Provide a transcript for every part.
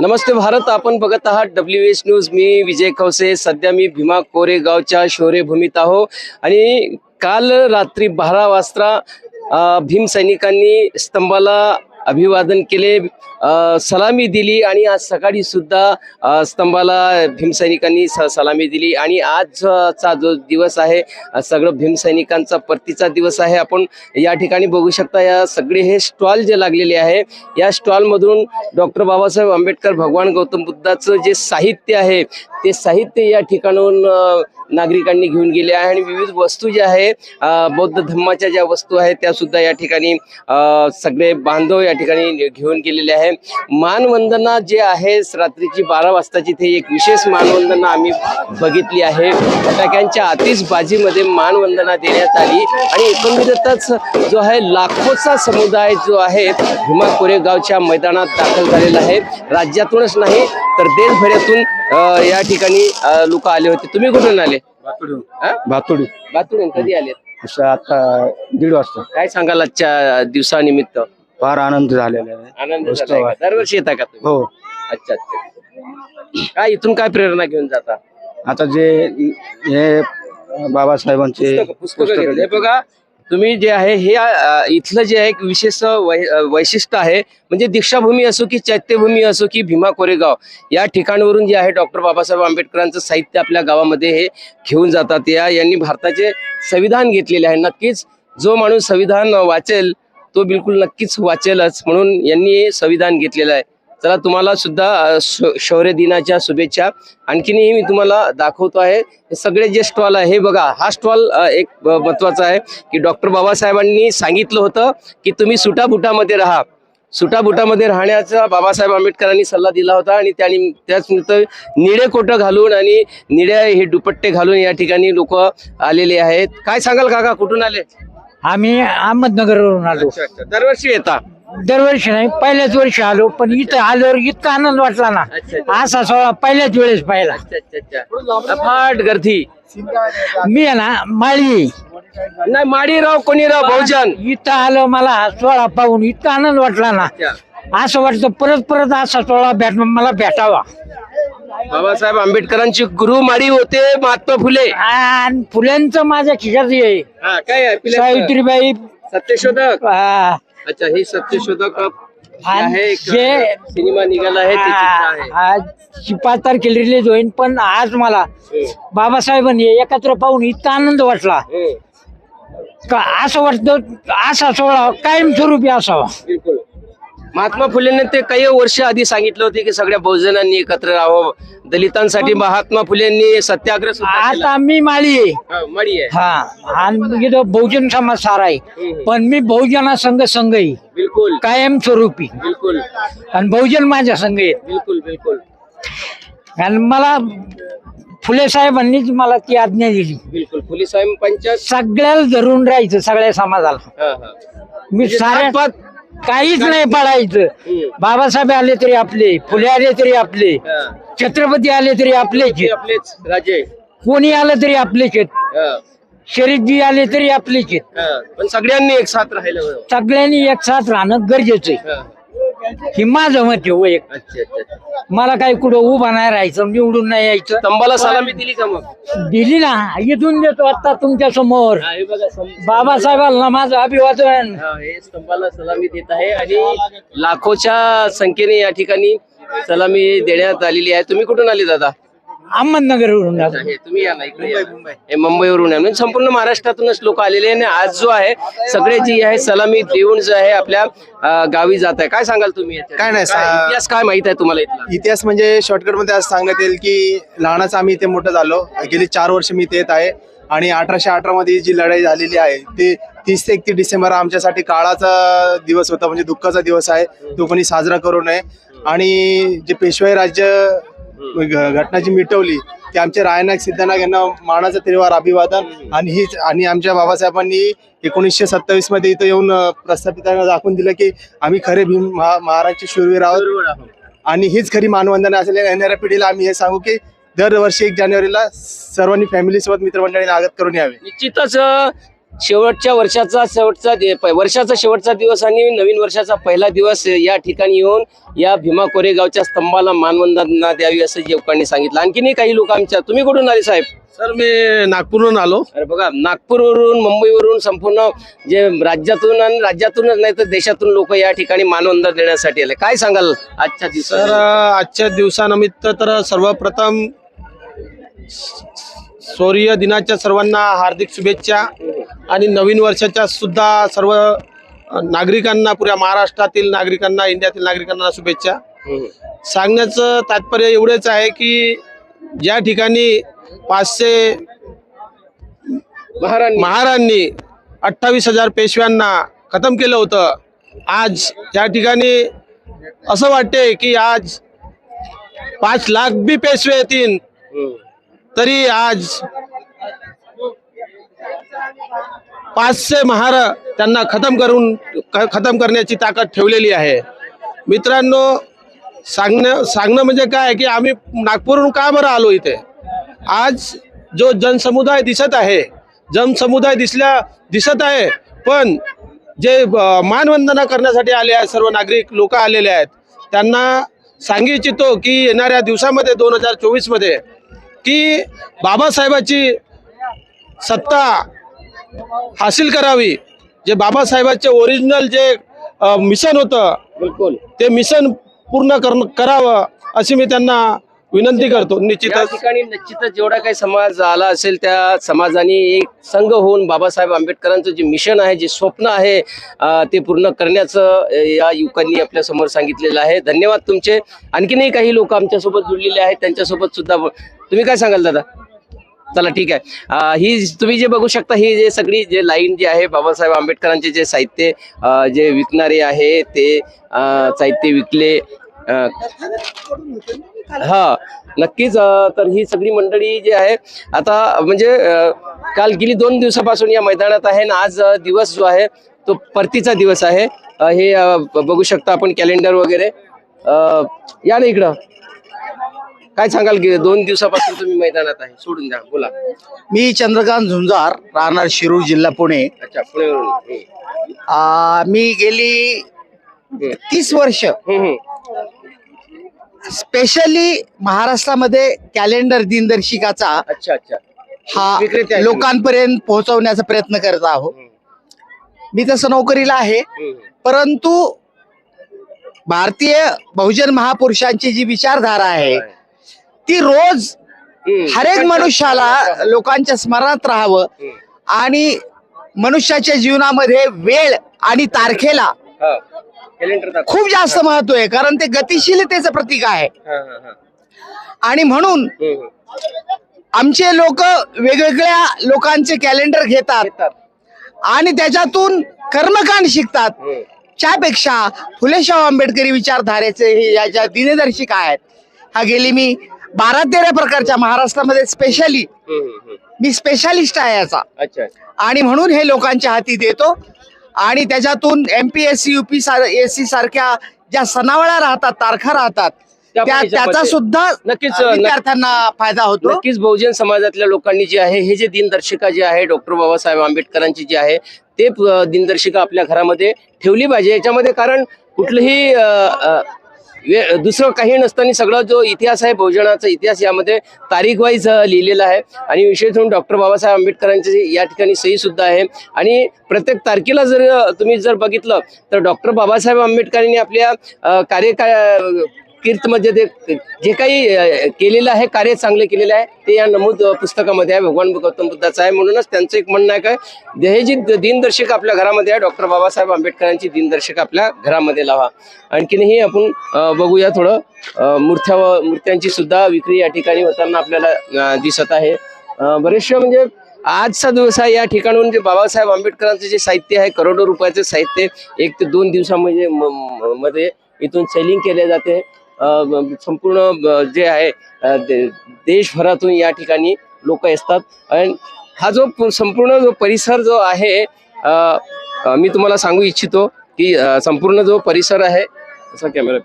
नमस्ते भारत आपण बघत आहात डब्ल्यू एस न्यूज मी विजय खवसे. सध्या मी भीमा कोरेगावच्या शौर्यभूमीत आहो. आणि काल रात्री बारा वाजता अ, भीम सैनिकांनी स्तंभाला अभिवादन केले. सलामी दिली आणि आज सकाळी सुद्धा स्तंभाला भीमसैनिकांनी स- सलामी दिली आणि आजचा जो दिवस आहे सगळं भीमसैनिकांचा परतीचा दिवस आहे. आपण या ठिकाणी बघू शकता या सगळे हे स्टॉल जे लागलेले आहे या स्टॉलमधून डॉक्टर बाबासाहेब आंबेडकर भगवान गौतम बुद्धाचं जे साहित्य आहे ते साहित्य या ठिकाणाहून नागरिकांनी घेऊन गेले आहे आणि विविध वस्तू ज्या आहे बौद्ध धर्माच्या ज्या वस्तू आहेत त्या सुद्धा या ठिकाणी सगळे बांधव या ठिकाणी घेऊन गेलेले आहे. मानवंदना जे आहे रात्रीची बारा वाजताची ते एक विशेष मानवंदना आम्ही बघितली आहे. फटाक्यांच्या आतिषबाजीमध्ये मानवंदना देण्यात आली आणि एकंदरीतच जो आहे लाखोचा समुदाय जो आहे भीमा कोरेगावच्या मैदानात दाखल झालेला आहे. राज्यातूनच नाही तर देशभरातून या ठिकाणी लोक आले होते. तुम्ही कुठून आले? भातुडी? भातुडी. कधी आले आता दीड वाजता. काय सांगाल आजच्या दिवसानिमित्त? फार आनंद झालेला आहे. आनंद उत्सव झालाय का? आहे. दरवर्षी येता का तुम्ही? हो. अच्छा अच्छा काय इथून काय प्रेरणा घेऊन जाता? आता जे हे बाबासाहेबांचे पुस्तकं पुस्तकं घेतली. हे बघा तुम्ही जे आहे हे अ, इथलं जे आहे एक विशेष वै- अ, वैशिष्ट्य आहे. म्हणजे दीक्षाभूमी असो की चैत्यभूमी असो की भीमा कोरेगाव या ठिकाणावरून जे आहे डॉक्टर बाबासाहेब आंबेडकरांचं साहित्य आपल्या गावामध्ये हे घेऊन जातात. या यांनी भारताचे संविधान घेतलेले आहे. नक्कीच जो माणूस संविधान वाचेल तो बिलकुल नक्कीच वाचेलच म्हणून यांनी संविधान घेतलेलं आहे. चला तुम्हाला सुद्धा शौर्य दिनाच्या शुभेच्छा. आणखीनही मी तुम्हाला दाखवतो आहे. सगळे जे स्टॉल आहे हे बघा हा स्टॉल एक महत्त्वाचा आहे की डॉक्टर बाबासाहेबांनी सांगितलं होतं की तुम्ही सुटाबुटामध्ये राहा. सुटाबुटामध्ये राहण्याचा बाबासाहेब आंबेडकरांनी सल्ला दिला होता आणि त्यांनी त्याच निळे कोटं घालून आणि निळे हे दुपट्टे घालून या ठिकाणी लोक आलेले आहेत. काय सांगाल काका कुठून आले? आम्ही अहमदनगरवरून आलो. दरवर्षी येता? दरवर्षी नाही पहिल्याच वर्षी आलो पण इथं आल्यावर इतका आनंद वाटला ना. अच्छा. असा सोहळा पहिल्याच वेळेस पाहिला. अच्छा अच्छा अच्छा. अफाट गर्दी. मी आहे ना माळी. नाही माडीराव कोणीराव बहुजन. इथं आलो मला सोहळा पाहून इतका आनंद वाटला ना. असं वाटतं परत परत असा सोहळा भेट मला भेटावा. बाबासाहेब आंबेडकरांची गुरु माडी होते महात्मा फुले. आणि फुल्यांचं माझ्या खिशात आहे हा, काय आहे? सावित्रीबाई. सत्यशोधक? अच्छा हे सत्यशोधक आणि आहे एक जे- सिनेमा निघाला आहे ते चित्र आहे. आज पाच तारखेला रिलीज होईल पण आज मला हम्म, बाबासाहेबांनी एकत्र पाहून इतका आनंद वाटला. हम्म, का असं वाटतं असा सोहळा कायमस्वरूपी असावा. बिलकुल. महात्मा फुलेंनी ते काही वर्ष आधी सांगितलं होते की सगळ्या बहुजनांनी एकत्र राहावं. दलितांसाठी महात्मा फुलेंनी सत्याग्रह सुद्धा केला. आता मी माळी आहे. हा, आहे. हा आणि इथं बहुजन समाज सारा आहे. पण मी बहुजना संघ संघ आहे. बिलकुल. कायमस्वरूपी बिलकुल. आणि बहुजन माझ्या संघ आहेत. बिलकुल बिलकुल. आणि मला फुले साहेबांनीच मला ती आज्ञा दिली. बिलकुल. फुले साहेबांच्या सगळ्याला धरून राहायचं सगळ्या समाजाला. हा, हा. मी म्हणजे साऱ्या जात-पात- काहीच नाही हम्म. बाबासाहेब आले तरी आपले फुले आले तरी आपले. छत्रपती आले तरी आपलेच. आपलेच राजे कोणी आलं तरी आपलेच शरीफजी आले तरी आपलेच. पण सगळ्यांनी एक साथ राहिलं. सगळ्यांनी एक साथ राहणं गरजेचं आहे हा. माझं मत आहे वैयक अच्छा अच्छा अच्छा. मला काही कुठं उभा नाही राहायचं निवडून नाही यायचं. स्तंभाला सलामी दिली का मग? दिली ना. इथून देतो आता तुमच्यासमोर. हा, हे बघा सम- बाबासाहेबांना माझं अभिवादन. हा, हे स्तंभाला सलामी देत आहे आणि लाखोच्या संख्येने या ठिकाणी सलामी देण्यात आलेली आहे. तुम्ही कुठून आले दादा? अहमदनगरवरून आलो. हे तुम्ही या ना इकडे या. हे मुंबईवरून आहे म्हणजे संपूर्ण महाराष्ट्रातूनच लोक आलेले आहे आणि आज जो आहे सगळे जी आहे सलामी देऊन जो आहे आपल्या अं, गावी जात आहे. काय सांगाल तुम्ही याच्यात? काय नाही, सा- इतिहास काय माहीत आहे तुम्हाला इथला? इतिहास म्हणजे शॉर्टकटमध्ये असं सांगण्यात येईल की लहानाचं आम्ही इथे मोठं झालो. गेली चार वर्ष मी इथे येत आहे. आणि अठराशे अठरा मध्ये जी लढाई झालेली आहे ते तीस ते एकतीस डिसेंबर आमच्यासाठी काळाचा दिवस होता. म्हणजे दुःखाचा दिवस आहे. तो कोणी साजरा करू नये. आणि जे पेशवाई राज्य घटना जी मिटवली ती आमच्या रायनाग सिद्धनाग यांना मानाचं त्रिवार अभिवादन आणि हीच आणि आमच्या बाबासाहेबांनी एकोणीसशे सत्तावीसमध्ये इथं येऊन प्रस्थापितांना दाखवून दिलं की आम्ही खरे भीम महा- महाराजचे शूरवीर आहोत. आणि हीच खरी मानवंदना असेल येणाऱ्या पिढीला आम्ही हे सांगू की दरवर्षी एक जानेवारीला सर्वांनी फॅमिली सोबत मित्रमंडळीने आगत करून यावे. निश्चितच शेवटच्या वर्षाचा शेवटचा दि- वर्षाचा शेवटचा दिवस आणि नवीन वर्षाचा पहिला दिवस या ठिकाणी येऊन या भीमा कोरेगावच्या स्तंभाला मानवंदना द्यावी असं युवकांनी सांगितलं. आणखीनही काही लोक आमच्या तुम्ही कुठून आले साहेब? सर मी नागपूरहून आलो. अरे बघा नागपूरवरून मुंबईवरून संपूर्ण जे राज्यातून आणि राज्यातूनच नाही तर देशातून लोक या ठिकाणी मानवंदन देण्यासाठी आले. काय सांगाल आजच्या तर दिवसात आजच्या दिवसानिमित्त तर सर्वप्रथम सूर्य दिनाच्या सर्वांना हार्दिक शुभेच्छा. आणि नवीन वर्षाच्या सुद्धा सर्व नागरिकांना पुऱ्या महाराष्ट्रातील नागरिकांना इंडियातील नागरिकांना शुभेच्छा. सांगण्याचं तात्पर्य एवढेच आहे की ज्या ठिकाणी पाचशे महारांनी अठ्ठावीस हजार पेशव्यांना खतम केलं होतं आज या ठिकाणी असं वाटते की आज पाच लाख बी पेशवे येतील. तरी आज पाचशे महार त्यांना खतम करून ख- खतम करण्याची ताकद ठेवलेली आहे. मित्रांनो सांगणं सांगणं म्हणजे काय की आम्ही नागपूरहून का बरं आलो इथे? आज जो जनसमुदाय दिसत आहे जनसमुदाय दिसल्या दिसत आहे पण जे मानवंदना करण्यासाठी आले आहेत सर्व नागरिक लोक आलेले आहेत त्यांना सांगू इच्छितो की येणाऱ्या दिवसामध्ये दोन हजार चोवीसमध्ये की बाबासाहेबाची सत्ता हासिल करावी. जे बाबासाहेबाचे ओरिजिनल जे मिशन होतं बिलकुल. ते मिशन पूर्ण करण करावं अशी मी त्यांना विनंती करतो. या निश्चितच ठिकाणी निश्चितच जेवढा काही समाज आला असेल त्या समाजाने एक संघ होऊन बाबासाहेब आंबेडकरांचं जे मिशन आहे जे स्वप्न आहे ते पूर्ण करण्याचं या युवकांनी आपल्यासमोर सांगितलेलं आहे. धन्यवाद तुमचे. आणखीनही काही लोक आमच्यासोबत जुळलेले आहेत त्यांच्यासोबत सुद्धा तुम्ही काय सांगाल दादा? चला ठीक आहे. ही तुम्ही जे बघू शकता ही जे सगळी जे लाईन जी आहे बाबासाहेब आंबेडकरांचे जे साहित्य जे विकणारे आहे ते साहित्य विकले हा नक्कीच तर ही सगळी मंडळी जी आहे आता म्हणजे काल गेली दोन दिवसापासून या मैदानात आहे आणि आज दिवस जो आहे तो परतीचा दिवस आहे. हे बघू शकता आपण कॅलेंडर वगैरे. अं, या ना इकडं. काय सांगाल की दोन दिवसापासून तुम्ही मैदानात आहे? सोडून द्या बोला. मी चंद्रकांत झुंजार राहणार शिरूर जिल्हा पुणे. अच्छा पुण्यावरून हम्म. आ, मी गेली तीस वर्ष. हम्म, हम्म. स्पेशली महाराष्ट्रामध्ये कॅलेंडर दिनदर्शिकाचा अच्छा अच्छा. हा विक्रेते आहे लोकांपर्यंत पोहोचवण्याचा प्रयत्न करत आहोत मी तसं नोकरीला आहे हम्म. परंतु भारतीय बहुजन महापुरुषांची जी विचारधारा आहे ती रोज हम्म. हर एक मनुष्याला लोकांच्या स्मरणात राहावं. आणि मनुष्याच्या जीवनामध्ये वेळ आणि तारखेला. खूप जास्त महत्त्व आहे कारण ते गतिशीलतेचं प्रतीक आहे. आणि म्हणून. आमचे लोक वेगवेगळ्या लोकांचे कॅलेंडर घेतात. आणि त्याच्यातून कर्मकांड शिकतात. त्यापेक्षा फुले शाहू आंबेडकरी विचारधारेचे हे याच्या दिनदर्शिका आहेत हा गेली मी बारा तेरा प्रकारच्या महाराष्ट्रामध्ये स्पेशली. मी स्पेशालिस्ट आहे याचा. आणि म्हणून हे लोकांच्या हाती देतो. आणि त्याच्यातून एमपीएससी युपी एस सी सारख्या ज्या सनावळ्या राहतात तारखा राहतात त्याचा सुद्धा नक्कीच, विद्यार्थ्यांना फायदा होतो. नक्कीच बहुजन समाजातल्या लोकांनी जे आहे हे जे दिनदर्शिका जे आहे डॉक्टर बाबासाहेब आंबेडकरांची जी आहे ते दिनदर्शिका आपल्या घरामध्ये ठेवली पाहिजे. याच्यामध्ये कारण कुठलंही दुसरं काही नसताना सगळा जो इतिहास आहे भोजनाचा इतिहास यामध्ये तारीख वाईज लिहिलेला आहे. आणि विशेष म्हणून डॉक्टर बाबासाहेब आंबेडकरांची या ठिकाणी सही सुद्धा आहे. आणि प्रत्येक तारखेला जर तुम्ही जर बघितलं तर डॉक्टर बाबासाहेब आंबेडकरांनी आपल्या कार्यकाळ कार्य कीर्तमध्ये ते जे काही केलेलं आहे कार्य चांगले केलेलं आहे ते या नमूद पुस्तकामध्ये आहे. भगवान गौतम बुद्धाचं आहे. म्हणूनच त्यांचं एक म्हणणं आहे काय हे जी आपल्या घरामध्ये आहे डॉक्टर बाबासाहेब आंबेडकरांची दिनदर्शिका आपल्या घरामध्ये लावा. आणखीनही आपण बघूया थोडं. मूर्त्या व मूर्त्यांची सुद्धा विक्री या ठिकाणी होताना आपल्याला दिसत आहे. बरेचशा म्हणजे आजचा दिवस आहे. या ठिकाणून जे बाबासाहेब आंबेडकरांचं जे साहित्य आहे करोडो रुपयाचं साहित्य एक ते दोन दिवसामध्ये म- म- मध्ये इथून सेलिंग केले जाते. संपूर्ण जे आहे देशभरातून या ठिकाणी लोक असतात आणि हा जो संपूर्ण जो परिसर जो आहे मी तुम्हाला सांगू इच्छितो की संपूर्ण जो परिसर आहे असा कॅमेरा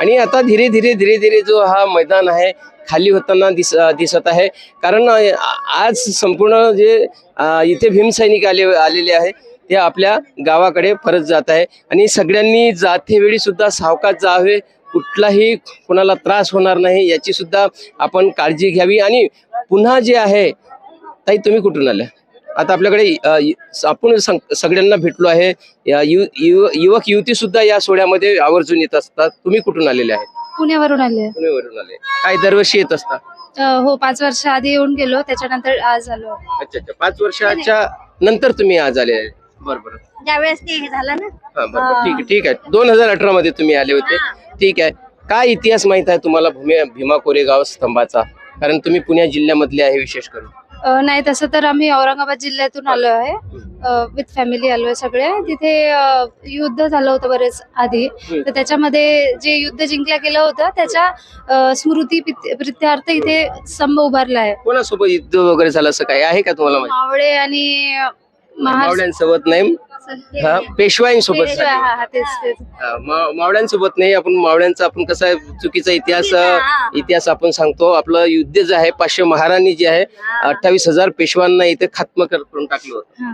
आणि आता धीरे धीरे धीरे धीरे जो हा मैदान आहे खाली होताना दिस दिसत आहे. कारण आज संपूर्ण जे इथे भीमसैनिक आले आलेले आहे ते आपल्या गावाकडे परत जात आहे. आणि सगळ्यांनी जातेवेळी सुद्धा सावकाश जावे. कुठलाही कोणाला त्रास होणार नाही याची सुद्धा आपण काळजी घ्यावी. आणि पुन्हा जे आहे ताई तुम्ही कुठून आल्या आता आपल्याकडे आपण सगळ्यांना भेटलो आहे. या यु- यु- युवक युवती सुद्धा या सोहळ्यामध्ये आवर्जून येत असतात. तुम्ही कुठून आलेले आहेत? पुण्यावरून आले पुणेवरून आले. काय दरवर्षी येत असतात? हो पाच वर्ष आधी येऊन गेलो. त्याच्यानंतर आज आलो. अच्छा अच्छा. पाच वर्षाच्या नंतर तुम्ही आज आले आहे. बरं बरं ज्यावेळेस ते हे झालं ना? हा बरं बरं. ठीक आहे ठीक आहे. दोन हजार अठरा मध्ये तुम्ही आले होते. ठीक आहे. काय इतिहास माहीत आहे तुम्हाला भूमी भीमा कोरेगाव स्तंभाचा? कारण तुम्ही पुणे जिल्ह्यामधले आहे विशेष करून. अ, नाही तसं तर आम्ही औरंगाबाद जिल्ह्यातून आलो आहे. विथ फॅमिली आलोय सगळे. तिथे अ, युद्ध झालं होतं बरेच आधी. तर त्याच्यामध्ये जे युद्ध जिंकलं गेलं होतं त्याच्या अ, स्मृती प्रित- प्रित्यार्थ इथे स्तंभ उभारला आहे. कोणासोबत युद्ध वगैरे झालं असं काय आहे का तुम्हाला माहिती? मावळे आणि मावळ्यांसोबत नाही. हा पेशवाईंसोबत मावळ्यांसोबत नाही. आपण मावळ्यांचा आपण कसा आहे, चुकीचा इतिहास इतिहास आपण सांगतो. आपलं युद्ध जे आहे पाचशे महाराणी जे आहे अठ्ठावीस हजार पेशवांना इथे खात्म कर- करून टाकलं होतं.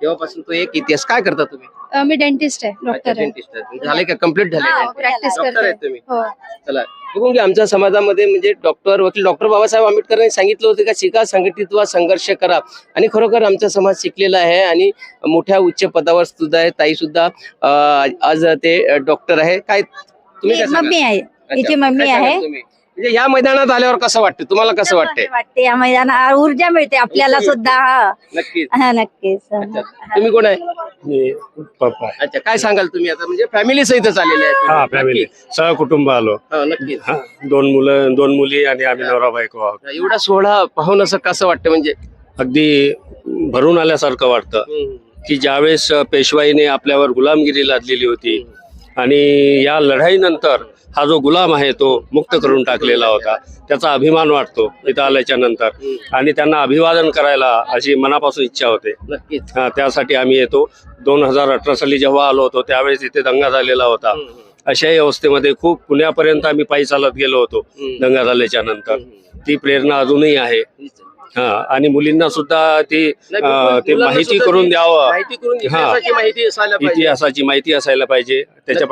तेव्हापासून तो एक इतिहास. काय करता तुम्ही. अ, मी डेंटिस्ट आहे डॉक्टर आहे. झाले का? कंप्लीट झाले प्रॅक्टिस डॉक्टर आहेत करते. तुम्ही. हो. चला बघून घ्या आमच्या समाजामध्ये म्हणजे डॉक्टर वकील डॉक्टर बाबासाहेब आंबेडकरांनी सांगितलं होतं का शिका संघटित व्हा संघर्ष करा. आणि खरोखर आमचा समाज शिकलेला आहे आणि मोठ्या उच्च पदावर सुद्धा आहे ताई सुद्धा अं, आज ते डॉक्टर आहे. काय तुम्ही काय सांगाल? मम्मी आहे. अच्छा, इथे मम्मी काय सांगाल आहे. तुम्ही? म्हणजे या मैदानात आल्यावर कसं वाटतं? तुम्हाला कसं वाटतंय? वाटते या मैदानात? ऊर्जा मिळते आपल्याला सुद्धा हा. नक्कीच. हा, नक्कीच. अच्छा. तुम्ही कोण आहे? मी पप्पा आहे. अच्छा काय सांगाल तुम्ही आता? म्हणजे फॅमिली सहितच आलेले आहेत हा फॅमिली सहकुटुंब आलो. हा, नक्कीच. हा, दोन मुलं दोन मुली आणि आम्ही नवरा बायको आहोत. एवढा सोहळा पाहून असं कसं वाटतं? म्हणजे अगदी भरून आल्यासारखं वाटतं. की ज्यावेळेस पेशवाईने आपल्यावर गुलामगिरी लादलेली होती आणि या लढाईनंतर हा जो गुलाम आहे तो मुक्त करून टाकलेला होता. त्याचा अभिमान वाटतो इथं आल्याच्यानंतर. आणि त्यांना अभिवादन करायला अशी मनापासून इच्छा होते. नक्कीच. हा, त्यासाठी आम्ही येतो. दोन हजार अठरा साली जेव्हा आलो होतो त्यावेळेस इथे दंगा झालेला होता. अशाही अवस्थेमध्ये खूप पुण्यापर्यंत आम्ही पायी चालत गेलो होतो दंगा झाल्याच्यानंतर. ती प्रेरणा अजूनही आहे. हा आणि मुलींना सुद्धा ती. ते माहिती करून द्यावं. माहिती करून हा. इतिहासाची माहिती असायला पाहिजे. त्याच्या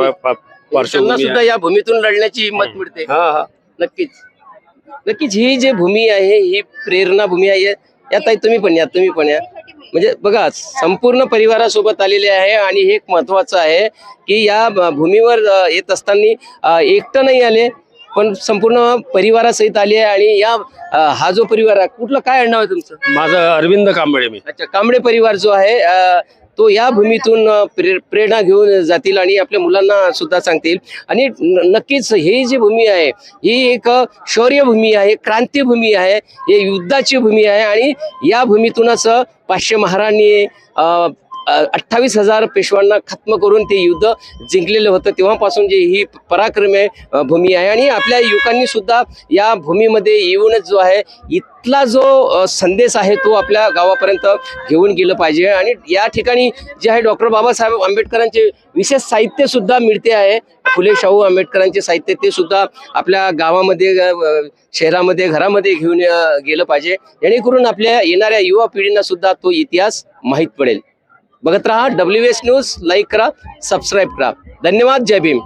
त्यांना सुद्धा. या भूमीतून लढण्याची हिंमत मिळते. हा हा. नक्कीच. नक्कीच ही जी भूमी आहे ही प्रेरणा भूमी आहे या ताई तुम्ही पण या तुम्ही पण या. म्हणजे बघा संपूर्ण परिवारासोबत आलेले आहे आणि हे एक महत्वाचं आहे की या भूमीवर येत असताना एकटं नाही आले पण संपूर्ण परिवारासहित आले आहे आणि या हा जो परिवार आहे कुठलं काय आडनाव आहे तुमचं? माझं अरविंद कांबळे मी. अच्छा कांबळे परिवार जो आहे तो या भूमीतून प्रे- प्रेरणा घेऊन जातील आणि आपल्या मुलांना सुद्धा सांगतील. आणि नक्कीच ही जी भूमी आहे ही एक शौर्यभूमी आहे क्रांतीभूमी आहे हे युद्धाची भूमी आहे आणि या भूमीतूनच पाचशे महाराणी अठ्ठावीस हजार पेशवांना खत्म करून ते युद्ध जिंकलेलं होतं. तेव्हापासून जे ही पराक्रमे भूमी आहे. आणि आपल्या युवकांनी सुद्धा या भूमीमध्ये येऊनच जो आहे इथला जो संदेश आहे तो आपल्या गावापर्यंत घेऊन गेलं पाहिजे. आणि या ठिकाणी जे आहे डॉक्टर बाबासाहेब आंबेडकरांचे विशेष साहित्य सुद्धा मिळते आहे. फुले शाहू आंबेडकरांचे साहित्य ते सुद्धा आपल्या गावामध्ये शहरामध्ये घरामध्ये घेऊन गेलं पाहिजे. जेणेकरून आपल्या येणाऱ्या युवा पिढींना सुद्धा तो इतिहास माहीत पडेल. बघत राहा डब्ल्यू एस न्यूज लाईक करा सबस्क्राईब करा. धन्यवाद जय भीम.